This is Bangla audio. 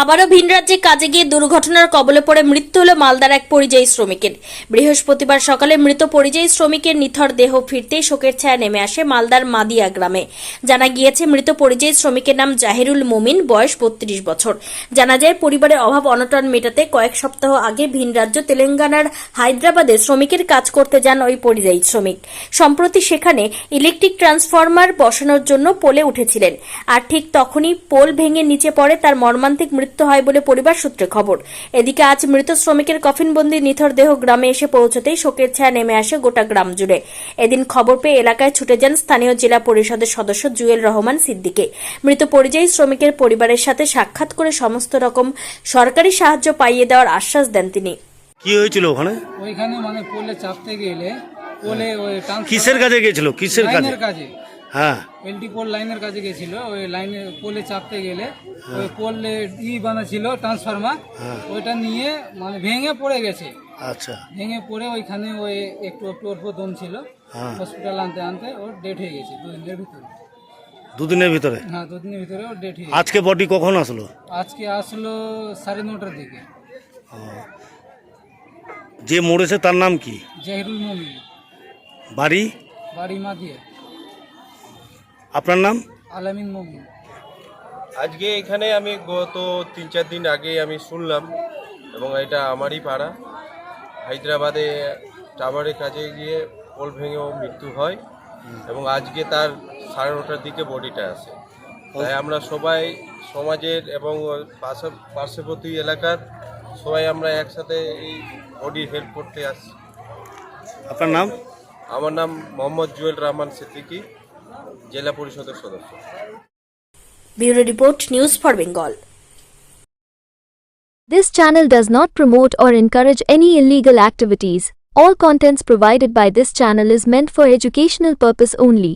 আবারও ভিন রাজ্যে কাজে গিয়ে দুর্ঘটনার কবলে পড়ে মৃত্যু হল মালদার এক পরিযায়ী শ্রমিকের। বৃহস্পতিবার সকালে মৃত পরিযায়ী শ্রমিকের নিথর দেহ ফিরতেই শোকের ছায়া নেমে আসে মালদার মাদিয়া গ্রামে। জানা গিয়েছে, মৃত পরিযায়ী শ্রমিকের নাম জাহিরুল মুমিন, বয়স বত্রিশ বছর। জানা যায়, পরিবারের অভাব অনটন মেটাতে কয়েক সপ্তাহ আগে ভিন রাজ্য তেলেঙ্গানার হায়দ্রাবাদে শ্রমিকের কাজ করতে যান ওই পরিযায়ী শ্রমিক। সম্প্রতি সেখানে ইলেকট্রিক ট্রান্সফরমার বসানোর জন্য পোলে উঠেছিলেন। আর ঠিক তখনই পোল ভেঙে নিচে পড়ে তার মর্মান্তিক মৃত্যু হয় বলে পরিবার সূত্রে খবর। এদিকে আজ মৃত শ্রমিকের কফিনবন্দি নিথর দেহ গ্রামে এসে পৌঁছতেই শোকের ছায়া নেমে আসে গোটা গ্রাম জুড়ে। এদিন খবর পেয়ে এলাকায় ছুটে যান স্থানীয় জেলা পরিষদের সদস্য জুয়েল রহমান সিদ্দিকে। মৃত পরিযায়ী শ্রমিকের পরিবারের সাথে সাক্ষাৎ করে সমস্ত রকম সরকারি সাহায্য পাইয়ে দেওয়ার আশ্বাস দেন তিনি। কি হয়েছিল ওখানে? ওইখানে মানে পোলে চাপতে গেলে পোলে কিসের কাজে গিয়েছিল কিসের কাজে। হ্যাঁ। এলটি পোল লাইনের গেছিল ওই লাইনে পোলে চাপতে গেলে ওই পোলে ই বানাছিল ট্রান্সফার্মার ওইটা নিয়ে মানে ভেঙে পড়ে গেছে। আচ্ছা। ভেঙে পড়ে ওইখানে ওই একটু একটু অল্প দম ছিল। হ্যাঁ। হসপিটাল আনতে আনতে ওর ডেট হয়ে গেছে দুদিনের ভিতরে। দুদিনের ভিতরে? হ্যাঁ দুদিনের ভিতরে ওর ডেট হয়ে আজকে বডি কখন আসলো? আজকে আসলো সাড়ে নটার দিকে। যে মরেছে তার নাম কি? জাহিরুল মমিন। বাড়ি? বাড়ি মাদিয়ে। আপনার নাম? আলামিন মমিন আজকে এখানে আমি গত তিন চার দিন আগে আমি শুনলাম এবং এটা আমারই পাড়া। হায়দ্রাবাদে টাওয়ারের কাজে গিয়ে পোল ভেঙেও মৃত্যু হয় এবং আজকে তার সাড়ে নটার দিকে বডিটা আসে তাই আমরা সবাই সমাজের এবং পার্শ্ববর্তী এলাকার সবাই আমরা একসাথে এই বডি হেল্প করতে আসছি। আপনার নাম? আমার নাম মোহাম্মদ জুয়েল রহমান সিদ্দিকী। জেলা পরিষদের সদস্য bureau report news for Bengal This channel does not promote or encourage any illegal activities. All contents provided by this channel is meant for educational purpose only.